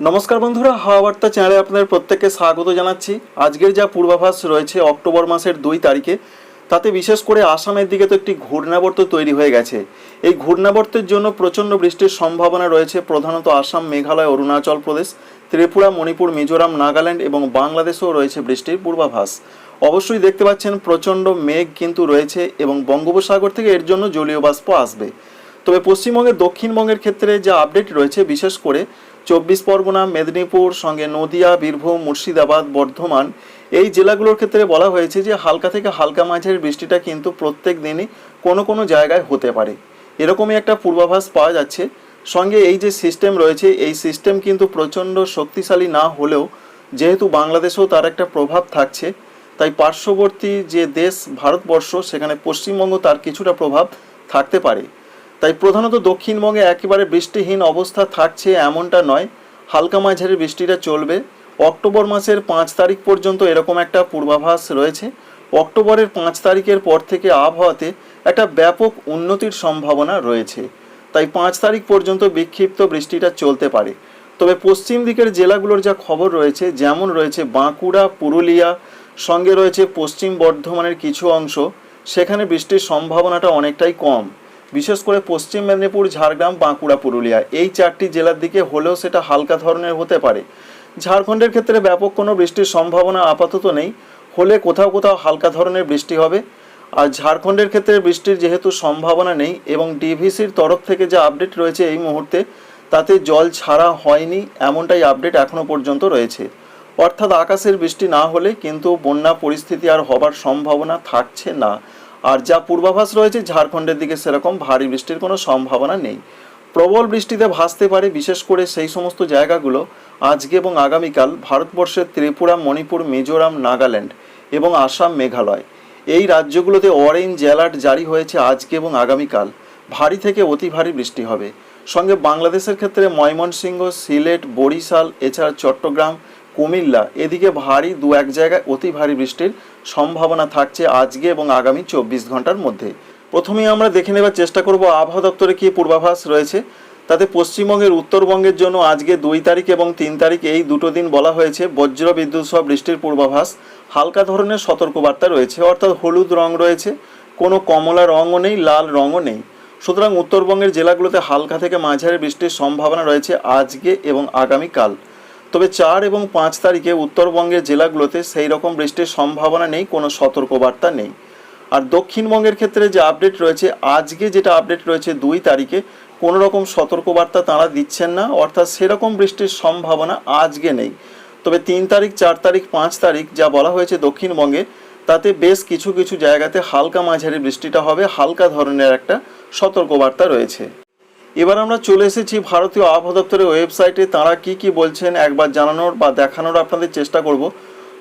নমস্কার বন্ধুরা, হাওয়া বার্তা চ্যানেলে আপনাদের প্রত্যেককে স্বাগত জানাচ্ছি। আজকের যা পূর্বাভাস রয়েছে অক্টোবর মাসের দুই তারিখে, তাতে বিশেষ করে আসামের দিকে তো একটি ঘূর্ণাবর্ত তৈরি হয়ে গেছে। এই ঘূর্ণাবর্তের জন্য প্রচণ্ড বৃষ্টির সম্ভাবনা রয়েছে প্রধানত আসাম, মেঘালয়, অরুণাচল প্রদেশ, ত্রিপুরা, মণিপুর, মিজোরাম, নাগাল্যান্ড এবং বাংলাদেশেও রয়েছে বৃষ্টির পূর্বাভাস। অবশ্যই দেখতে পাচ্ছেন প্রচণ্ড মেঘ কিন্তু রয়েছে এবং বঙ্গোপসাগর থেকে এর জন্য জলীয় বাষ্প আসবে। তবে পশ্চিমবঙ্গের দক্ষিণবঙ্গের ক্ষেত্রে যা আপডেট রয়েছে, বিশেষ করে চব্বিশ পরগনা, মেদিনীপুর, সঙ্গে নদিয়া, বীরভূম, মুর্শিদাবাদ, বর্ধমান। এই জেলাগুলোর ক্ষেত্রে বলা হয়েছে যে, হালকা থেকে হালকা মাঝের বৃষ্টিটা কিন্তু প্রত্যেক দিনই কোনো কোনো জায়গায় হতে পারে। এরকমই একটা পূর্বাভাস পাওয়া যাচ্ছে। সঙ্গে এই যে সিস্টেম রয়েছে, এই সিস্টেম কিন্তু প্রচণ্ড শক্তিশালী না হলেও যেহেতু বাংলাদেশেও তার একটা প্রভাব থাকছে, তাই পার্শ্ববর্তী যে দেশ, ভারতবর্ষ, সেখানে পশ্চিমবঙ্গ তার কিছুটা প্রভাব থাকতে পারে। তাই প্রধানত দক্ষিণবঙ্গে একেবারে বৃষ্টিহীন অবস্থা থাকছে এমনটা নয়। হালকা মাঝারি বৃষ্টিটা চলবে। অক্টোবর মাসের পাঁচ তারিখ পর্যন্ত এরকম একটা পূর্বাভাস রয়েছে। অক্টোবরের পাঁচ তারিখের পর থেকে আবহাওয়াতে একটা ব্যাপক উন্নতির সম্ভাবনা রয়েছে। তাই পাঁচ তারিখ পর্যন্ত বিক্ষিপ্ত বৃষ্টিটা চলতে পারে। তবে পশ্চিম দিকের জেলাগুলোর যা খবর রয়েছে, যেমন রয়েছে বাঁকুড়া, পুরুলিয়া, সঙ্গে রয়েছে পশ্চিম বর্ধমানের কিছু অংশ, সেখানে বৃষ্টির সম্ভাবনাটা অনেকটাই কম। বিশেষ করে পশ্চিম মেদিনীপুর, ঝাড়গ্রাম, বাঁকুড়া, পুরুলিয়া। এই চারটি জেলার দিকে হলেও সেটা হালকা ধরনের হতে পারে। ঝাড়খণ্ডের ক্ষেত্রে ব্যাপক কোনো বৃষ্টির সম্ভাবনা আপাতত নেই। হলে কোথাও কোথাও হালকা ধরনের বৃষ্টি হবে। আর ঝাড়খণ্ডের ক্ষেত্রে বৃষ্টির যেহেতু সম্ভাবনা নেই এবং ডিভিসির তরফ থেকে যা আপডেট রয়েছে এই মুহূর্তে, তাতে জল ছাড়া হয়নি এমনটাই আপডেট এখনও পর্যন্ত রয়েছে। অর্থাৎ আকাশের বৃষ্টি না হলে কিন্তু বন্যা পরিস্থিতি আর হবার সম্ভাবনা থাকছে না। আর যা পূর্বাভাস রয়েছে, ঝাড়খণ্ডের দিকে সেরকম ভারী বৃষ্টির কোনো সম্ভাবনা নেই। প্রবল বৃষ্টিতে ভাসতে পারে, বিশেষ করে সেই সমস্ত জায়গাগুলো আজকে এবং আগামীকাল ভারতবর্ষের ত্রিপুরা, মণিপুর, মিজোরাম, নাগাল্যান্ড এবং আসাম, মেঘালয়। এই রাজ্যগুলোতে অরেঞ্জ অ্যালার্ট জারি হয়েছে আজকে এবং আগামীকাল। ভারী থেকে অতি ভারী বৃষ্টি হবে। সঙ্গে বাংলাদেশের ক্ষেত্রে ময়মনসিংহ, সিলেট, বরিশাল, এছাড়া চট্টগ্রাম, কুমিল্লা, এদিকে ভারী দু এক জায়গায় অতি ভারী বৃষ্টির সম্ভাবনা থাকছে আজকে এবং আগামী চব্বিশ ঘণ্টার মধ্যে। প্রথমেই আমরা দেখে নেবার চেষ্টা করব আবহাওয়া দপ্তরে কি পূর্বাভাস রয়েছে। তাতে পশ্চিমবঙ্গের উত্তরবঙ্গের জন্য আজকে দুই তারিখ এবং তিন তারিখ এই দুটো দিন বলা হয়েছে। বজ্র, বিদ্যুৎ সহ বৃষ্টির পূর্বাভাস। হালকা ধরনের সতর্কবার্তা রয়েছে, অর্থাৎ হলুদ রং রয়েছে। কোনো কমলা রঙও নেই, লাল রঙও নেই। সুতরাং উত্তরবঙ্গের জেলাগুলোতে হালকা থেকে মাঝারি বৃষ্টির সম্ভাবনা রয়েছে আজকে এবং আগামীকাল। তবে চার এবং পাঁচ তারিখে উত্তরবঙ্গের জেলাগুলোতে সেই রকম বৃষ্টির সম্ভাবনা নেই, কোনো সতর্কবার্তা নেই। আর দক্ষিণবঙ্গের ক্ষেত্রে যে আপডেট রয়েছে, আজকে যেটা আপডেট রয়েছে দুই তারিখে, কোনো রকম সতর্কবার্তা তাঁরা দিচ্ছেন না, অর্থাৎ সেরকম বৃষ্টির সম্ভাবনা আজকে নেই। তবে তিন তারিখ, চার তারিখ, পাঁচ তারিখ যা বলা হয়েছে দক্ষিণবঙ্গে, তাতে বেশ কিছু কিছু জায়গাতে হালকা মাঝারি বৃষ্টিটা হবে, হালকা ধরনের একটা সতর্কবার্তা রয়েছে। এবার আমরা চলে এসেছি ভারতীয় আবহাওয়া দপ্তরের ওয়েবসাইটে। তারা কি কি বলছেন একবার জানানোর বা দেখানোর আপনাদের চেষ্টা করব।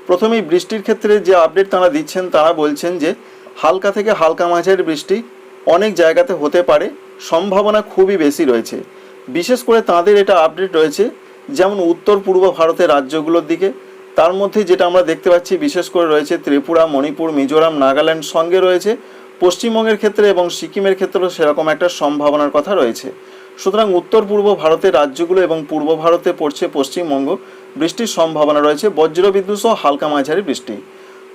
প্রথমেই বৃষ্টির ক্ষেত্রে যে আপডেট তারা দিচ্ছেন, তারা বলছেন যে হালকা থেকে হালকা মাঝারি বৃষ্টি অনেক জায়গাতে হতে পারে, সম্ভাবনা খুবই বেশি রয়েছে। বিশেষ করে তাদের এটা আপডেট রয়েছে, যেমন উত্তর পূর্ব ভারতের রাজ্যগুলোর দিকে। তার মধ্যে যেটা আমরা দেখতে পাচ্ছি, বিশেষ করে রয়েছে ত্রিপুরা, মণিপুর, মিজোরাম নাগাল্যান্ড সঙ্গে রয়েছে। পশ্চিমবঙ্গের ক্ষেত্রে এবং সিকিমের ক্ষেত্রেও সেরকম একটা সম্ভাবনার কথা রয়েছে। সুতরাং উত্তর পূর্ব ভারতের রাজ্যগুলো এবং পূর্ব ভারতে পড়ছে পশ্চিমবঙ্গ। বৃষ্টির সম্ভাবনা রয়েছে। বজ্রবিদ্যুৎ সহ হালকা মাঝারি বৃষ্টি।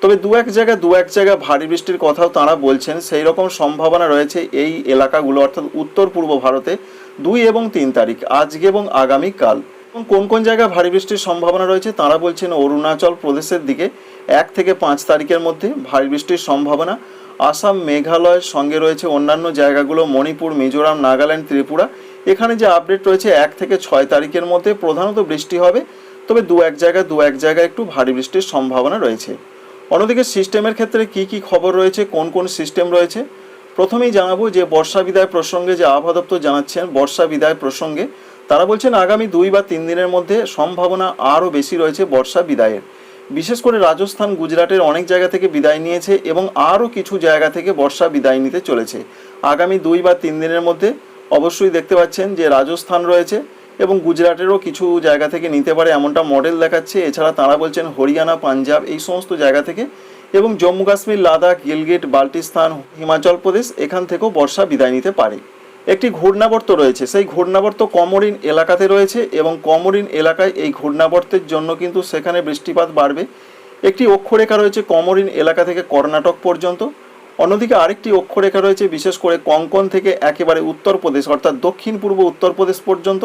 তবে দু এক জায়গায়, দু এক জায়গায় ভারী বৃষ্টির কথাও তাঁরা বলছেন। সেই রকম সম্ভাবনা রয়েছে এই এলাকাগুলো, অর্থাৎ উত্তর পূর্ব ভারতে দুই এবং তিন তারিখ, আজকে এবং আগামীকাল। এবং কোন কোন জায়গায় ভারী বৃষ্টির সম্ভাবনা রয়েছে তাঁরা বলছেন অরুণাচল প্রদেশের দিকে, এক থেকে পাঁচ তারিখের মধ্যে ভারী বৃষ্টির সম্ভাবনা। আসাম মেঘালয়ের সঙ্গে রয়েছে অন্যান্য জায়গাগুলো, মণিপুর, মিজোরাম, নাগাল্যান্ড, ত্রিপুরা। এখানে যে আপডেট রয়েছে, এক থেকে ছয় তারিখের মধ্যে প্রধানত বৃষ্টি হবে। তবে দু এক জায়গায়, দু এক জায়গায় একটু ভারী বৃষ্টির সম্ভাবনা রয়েছে। অন্যদিকে সিস্টেমের ক্ষেত্রে কি কি খবর রয়েছে, কোন কোন সিস্টেম রয়েছে? প্রথমেই জানাব যে বর্ষা বিদায় প্রসঙ্গে যে আবহাওয়া দপ্তর জানাচ্ছেন, বর্ষা বিদায় প্রসঙ্গে, তারা বলছেন আগামী দুই বা তিন দিনের মধ্যে সম্ভাবনা আরও বেশি রয়েছে বর্ষা বিদায়ের। বিশেষ করে রাজস্থান, গুজরাটের অনেক জায়গা থেকে বিদায় নিয়েছে এবং আরও কিছু জায়গা থেকে বর্ষা বিদায় নিতে চলেছে। আগামী দুই বা তিন দিনের মধ্যে অবশ্যই দেখতে পাচ্ছেন যে রাজস্থান রয়েছে এবং গুজরাটেরও কিছু জায়গা থেকে নিতে পারে এমনটা মডেল দেখাচ্ছে। এছাড়া তারা বলছেন হরিয়ানা, পাঞ্জাব এই সমস্ত জায়গা থেকে এবং জম্মু কাশ্মীর লাদাখ, গিলগিট, বাল্টিস্তান, হিমাচল প্রদেশ এখান থেকেও বর্ষা বিদায় নিতে পারে। একটি ঘূর্ণাবর্ত রয়েছে। সেই ঘূর্ণাবর্ত কমরিন এলাকাতে রয়েছে এবং কমরিন এলাকায় এই ঘূর্ণাবর্তের জন্য কিন্তু সেখানে বৃষ্টিপাত বাড়বে। একটি অক্ষরেখা রয়েছে কমরিন এলাকা থেকে কর্ণাটক পর্যন্ত। অন্যদিকে আরেকটি অক্ষরেখা রয়েছে, বিশেষ করে কঙ্কন থেকে একেবারে উত্তরপ্রদেশ, অর্থাৎ দক্ষিণ পূর্ব উত্তরপ্রদেশ পর্যন্ত।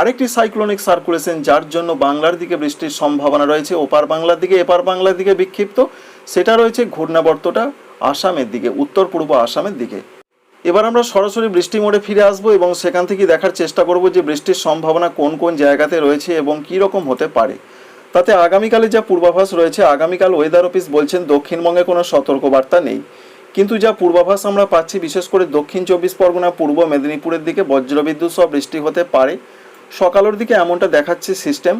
আরেকটি সাইক্লোনিক সার্কুলেশন, যার জন্য বাংলার দিকে বৃষ্টির সম্ভাবনা রয়েছে, ওপার বাংলার দিকে, এপার বাংলার দিকে বিক্ষিপ্ত। সেটা রয়েছে ঘূর্ণাবর্তটা আসামের দিকে, উত্তর পূর্ব আসামের দিকে। এবার আমরা সরাসরি বৃষ্টি মোড়ে ফিরে আসব এবং সেখান থেকে দেখার চেষ্টা করব যে বৃষ্টির সম্ভাবনা কোন কোন জায়গাতে রয়েছে এবং কী রকম হতে পারে। তাতে আগামীকালে যা পূর্বাভাস রয়েছে, আগামীকাল ওয়েদার অফিস বলছেন, দক্ষিণবঙ্গে কোনো সতর্কবার্তা নেই। কিন্তু যা পূর্বাভাস আমরা পাচ্ছি, বিশেষ করে দক্ষিণ চব্বিশ পরগনা, পূর্ব মেদিনীপুরের দিকে বজ্রবিদ্যুৎ সহ বৃষ্টি হতে পারে। সকালের দিকে এমনটা দেখাচ্ছে সিস্টেম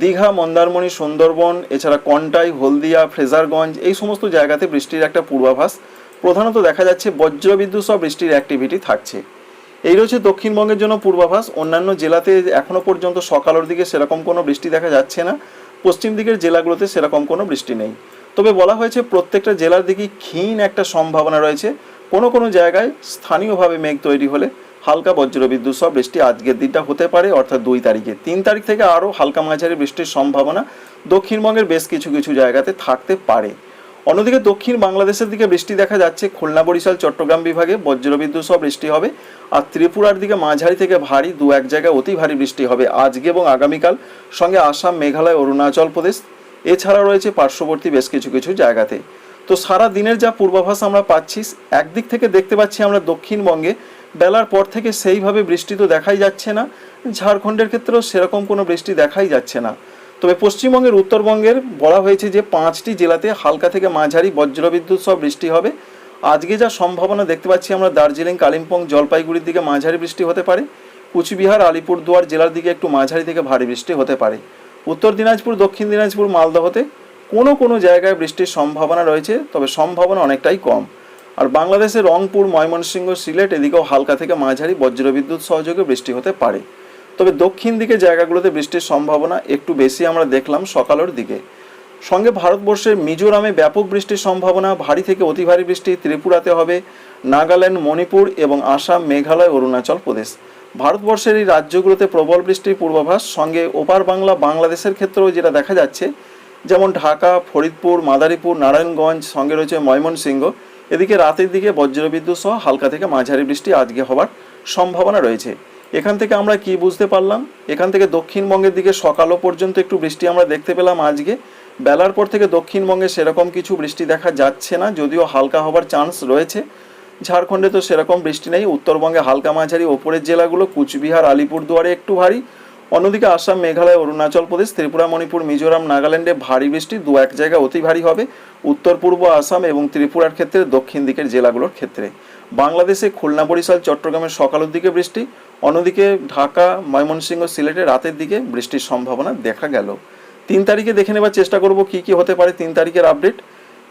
দীঘা, মন্দারমণি, সুন্দরবন, এছাড়া কন্টাই, হলদিয়া, ফ্রেজারগঞ্জ, এই সমস্ত জায়গাতে বৃষ্টির একটা পূর্বাভাস। প্রধানত দেখা যাচ্ছে বজ্রবিদ্যুৎ সহ বৃষ্টির অ্যাক্টিভিটি থাকছে। এই রয়েছে দক্ষিণবঙ্গের জন্য পূর্বাভাস। অন্যান্য জেলাতে এখনও পর্যন্ত সকালের দিকে সেরকম কোনো বৃষ্টি দেখা যাচ্ছে না। পশ্চিম দিকের জেলাগুলোতে সেরকম কোনো বৃষ্টি নেই। তবে বলা হয়েছে প্রত্যেকটা জেলার দিকে ক্ষীণ একটা সম্ভাবনা রয়েছে। কোনো কোনো জায়গায় স্থানীয়ভাবে মেঘ তৈরি হলে হালকা বজ্রবিদ্যুৎ সহ বৃষ্টি আজকের দিনটা হতে পারে, অর্থাৎ দুই তারিখে। তিন তারিখ থেকে আরও হালকা মাঝারি বৃষ্টির সম্ভাবনা দক্ষিণবঙ্গের বেশ কিছু কিছু জায়গাতে থাকতে পারে। অন্যদিকে দক্ষিণ বাংলাদেশের দিকে বৃষ্টি দেখা যাচ্ছে। খুলনা, বরিশাল, চট্টগ্রাম বিভাগে বজ্রবিদ্যুৎ সহ বৃষ্টি হবে। আর ত্রিপুরার দিকে মাঝারি থেকে ভারী, দু এক জায়গায় অতি ভারী বৃষ্টি হবে আজকে এবং আগামীকাল। সঙ্গে আসাম, মেঘালয়, অরুণাচল প্রদেশ এছাড়া রয়েছে পার্শ্ববর্তী বেশ কিছু কিছু জায়গাতে। তো সারা দিনের যা পূর্বাভাস আমরা পাচ্ছি, একদিক থেকে দেখতে পাচ্ছি আমরা দক্ষিণবঙ্গে, বেলার পর থেকে সেইভাবে বৃষ্টি তো দেখাই যাচ্ছে না। ঝাড়খণ্ডের ক্ষেত্রেও সেরকম কোনো বৃষ্টি দেখাই যাচ্ছে না। তবে পশ্চিমবঙ্গের উত্তরবঙ্গের বলা হয়েছে যে পাঁচটি জেলাতে হালকা থেকে মাঝারি বজ্রবিদ্যুৎ সহ বৃষ্টি হবে। আজকে যা সম্ভাবনা দেখতে পাচ্ছি আমরা দার্জিলিং, কালিম্পং, জলপাইগুড়ির দিকে মাঝারি বৃষ্টি হতে পারে। কুচবিহার, আলিপুরদুয়ার জেলার দিকে একটু মাঝারি থেকে ভারী বৃষ্টি হতে পারে। উত্তর দিনাজপুর, দক্ষিণ দিনাজপুর, মালদহতে কোনো কোনো জায়গায় বৃষ্টির সম্ভাবনা রয়েছে, তবে সম্ভাবনা অনেকটাই কম। আর বাংলাদেশের রংপুর, ময়মনসিংহ, সিলেট এদিকেও হালকা থেকে মাঝারি বজ্রবিদ্যুৎ সহযোগে বৃষ্টি হতে পারে। তবে দক্ষিণ দিকে জায়গাগুলোতে বৃষ্টির সম্ভাবনা একটু বেশি আমরা দেখলাম সকালের দিকে। সঙ্গে ভারতবর্ষের মিজোরামে ব্যাপক বৃষ্টির সম্ভাবনা, ভারী থেকে অতি ভারী বৃষ্টি ত্রিপুরাতে হবে, নাগাল্যান্ড, মণিপুর এবং আসাম, মেঘালয়, অরুণাচল প্রদেশ। ভারতবর্ষের এই রাজ্যগুলোতে প্রবল বৃষ্টির পূর্বাভাস, সঙ্গে ওপার বাংলা, বাংলাদেশের ক্ষেত্রেও যেটা দেখা যাচ্ছে, যেমন ঢাকা, ফরিদপুর, মাদারীপুর, নারায়ণগঞ্জ, সঙ্গে রয়েছে ময়মনসিংহ। এদিকে রাতের দিকে বজ্রবিদ্যুৎ সহ হালকা থেকে মাঝারি বৃষ্টি আজকে হওয়ার সম্ভাবনা রয়েছে। এখান থেকে আমরা কি বুঝতে পারলাম? এখান থেকে দক্ষিণবঙ্গের দিকে সকালও পর্যন্ত একটু বৃষ্টি আমরা দেখতে পেলাম আজকে। বেলার পর থেকে দক্ষিণবঙ্গে সেরকম কিছু বৃষ্টি দেখা যাচ্ছে না, যদিও হালকা হবার চান্স রয়েছে। ঝাড়খণ্ডে তো সেরকম বৃষ্টি নেই, উত্তরবঙ্গে হালকা মাঝারি, ওপরের জেলাগুলো কুচবিহার, আলিপুরদুয়ারে একটু ভারী। অন্যদিকে আসাম, মেঘালয়, অরুণাচল প্রদেশ, ত্রিপুরা, মণিপুর, মিজোরাম, নাগাল্যান্ডে ভারী বৃষ্টি, দু এক জায়গায় অতি ভারী হবে। উত্তর, পূর্ব আসাম এবং ত্রিপুরার ক্ষেত্রে দক্ষিণ দিকের জেলাগুলোর ক্ষেত্রে। বাংলাদেশে খুলনা, বরিশাল চট্টগ্রামের সকালের দিকে বৃষ্টি অন্যদিকে ঢাকা, ময়মনসিংহ, সিলেটে রাতের দিকে বৃষ্টির সম্ভাবনা দেখা গেল। তিন তারিখে দেখে নেবার চেষ্টা করব কি কি হতে পারে তিন তারিখের আপডেট।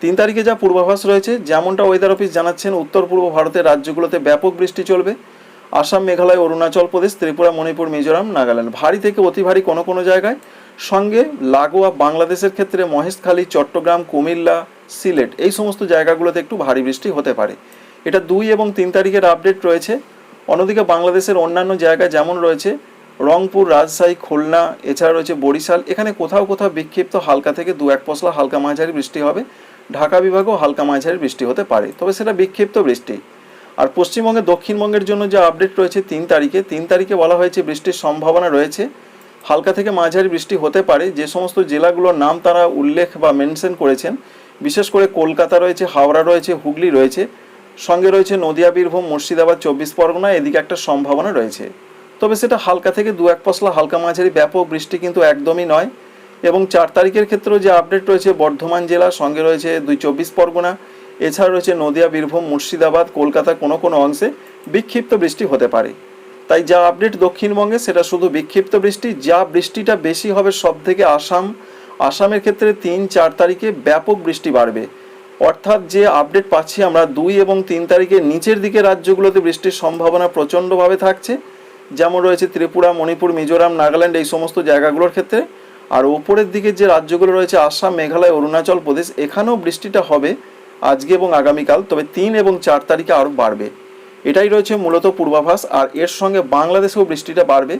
তিন তারিখে যা পূর্বাভাস রয়েছে, যেমনটা ওয়েদার অফিস জানাচ্ছেন, উত্তর পূর্ব ভারতের রাজ্যগুলোতে ব্যাপক বৃষ্টি চলবে। আসাম, মেঘালয়, অরুণাচল প্রদেশ, ত্রিপুরা, মণিপুর, মিজোরাম, নাগাল্যান্ড। ভারী থেকে অতি ভারী কোনো কোনো জায়গায়। সঙ্গে লাগোয়া বাংলাদেশের ক্ষেত্রে মহেশখালী, চট্টগ্রাম, কুমিল্লা, সিলেট, এই সমস্ত জায়গাগুলোতে একটু ভারী বৃষ্টি হতে পারে। এটা দুই এবং তিন তারিখের আপডেট রয়েছে। অন্যদিকে বাংলাদেশের অন্যান্য জায়গায় যেমন রয়েছে, রংপুর, রাজশাহী, খুলনা, এছাড়া রয়েছে বরিশাল, এখানে কোথাও কোথাও বিক্ষিপ্ত হালকা থেকে দু এক পশলা হালকা মাঝারি বৃষ্টি হবে। ঢাকা বিভাগেও হালকা মাঝারি বৃষ্টি হতে পারে, তবে সেটা বিক্ষিপ্ত বৃষ্টি। আর পশ্চিমবঙ্গে, দক্ষিণবঙ্গের জন্য যে আপডেট রয়েছে তিন তারিখে তিন তারিখে বলা হয়েছে বৃষ্টির সম্ভাবনা রয়েছে। হালকা থেকে মাঝারি বৃষ্টি হতে পারে, যে সমস্ত জেলাগুলোর নাম তারা উল্লেখ বা মেনশন করেছেন, বিশেষ করে কলকাতা রয়েছে, হাওড়া রয়েছে, হুগলি রয়েছে। সঙ্গে রয়েছে নদিয়া, বীরভূম, মুর্শিদাবাদ চব্বিশ পরগনা, এদিকে একটা সম্ভাবনা রয়েছে। তবে সেটা হালকা থেকে দু এক পশলা হালকা মাঝারি ব্যাপক বৃষ্টি কিন্তু একদমই নয় এবং চার তারিখের ক্ষেত্রেও যে আপডেট রয়েছে বর্ধমান জেলা, সঙ্গে রয়েছে দুই চব্বিশ পরগনা, এছাড়া রয়েছে নদিয়া, বীরভূম, মুর্শিদাবাদ, কলকাতা কোনো কোনো অংশে বিক্ষিপ্ত বৃষ্টি হতে পারে। তাই যা আপডেট দক্ষিণবঙ্গে, সেটা শুধু বিক্ষিপ্ত বৃষ্টি, যা বৃষ্টিটা বেশি হবে সব থেকে আসাম। আসামের ক্ষেত্রে তিন চার তারিখে ব্যাপক বৃষ্টি বাড়বে। অর্থাৎ যে আপডেট পাচ্ছি আমরা দুই এবং তিন তারিখে নিচের দিকে রাজ্যগুলোতে বৃষ্টির সম্ভাবনা প্রচণ্ডভাবে থাকছে। যেমন রয়েছে ত্রিপুরা, মণিপুর, মিজোরাম, নাগাল্যান্ড এই সমস্ত জায়গাগুলোর ক্ষেত্রে। আর ওপরের দিকে যে রাজ্যগুলো রয়েছে, আসাম, মেঘালয়, অরুণাচল প্রদেশ, এখানেও বৃষ্টিটা হবে আজকে এবং আগামীকাল, তবে তিন এবং চার তারিখে আরও বাড়বে। এটাই রয়েছে মূলত পূর্বাভাস, আর এর সঙ্গে বাংলাদেশেও বৃষ্টিটা বাড়বে।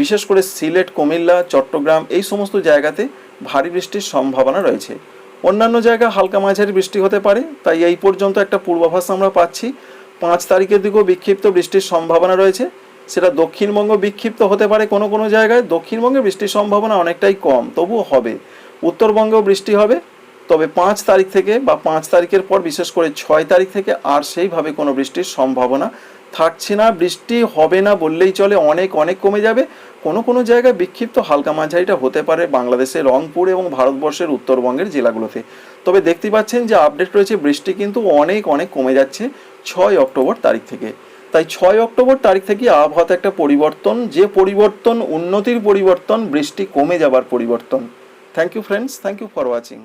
বিশেষ করে সিলেট, কুমিল্লা, চট্টগ্রাম এই সমস্ত জায়গাতে ভারী বৃষ্টির সম্ভাবনা রয়েছে। অন্যান্য জায়গায় হালকা মাঝারি বৃষ্টি হতে পারে, তাই এই পর্যন্ত একটা পূর্বাভাস আমরা পাচ্ছি। পাঁচ তারিখের দিকেও বিক্ষিপ্ত বৃষ্টির সম্ভাবনা রয়েছে। সেটা দক্ষিণবঙ্গ বিক্ষিপ্ত হতে পারে কোনো কোনো জায়গায়। দক্ষিণবঙ্গে বৃষ্টির সম্ভাবনা অনেকটাই কম, তবুও হবে। উত্তরবঙ্গেও বৃষ্টি হবে। তবে পাঁচ তারিখ থেকে বা পাঁচ তারিখের পর, বিশেষ করে ছয় তারিখ থেকে আর সেইভাবে কোনো বৃষ্টির সম্ভাবনা থাকছে না, বৃষ্টি হবে না বললেই চলে, অনেক অনেক কমে যাবে। কোনো কোনো জায়গায় বিক্ষিপ্ত হালকা মাঝারিটা হতে পারে বাংলাদেশের রংপুর এবং ভারতবর্ষের উত্তরবঙ্গের জেলাগুলোতে। তবে দেখতে পাচ্ছেন যে আপডেট রয়েছে, বৃষ্টি কিন্তু অনেক অনেক কমে যাচ্ছে ছয় অক্টোবর তারিখ থেকে। তাই ছয় অক্টোবর তারিখ থেকে আবহাওয়াতে একটা পরিবর্তন, যে পরিবর্তন, উন্নতির পরিবর্তন, বৃষ্টি কমে যাবার পরিবর্তন। Thank you friends thank you for watching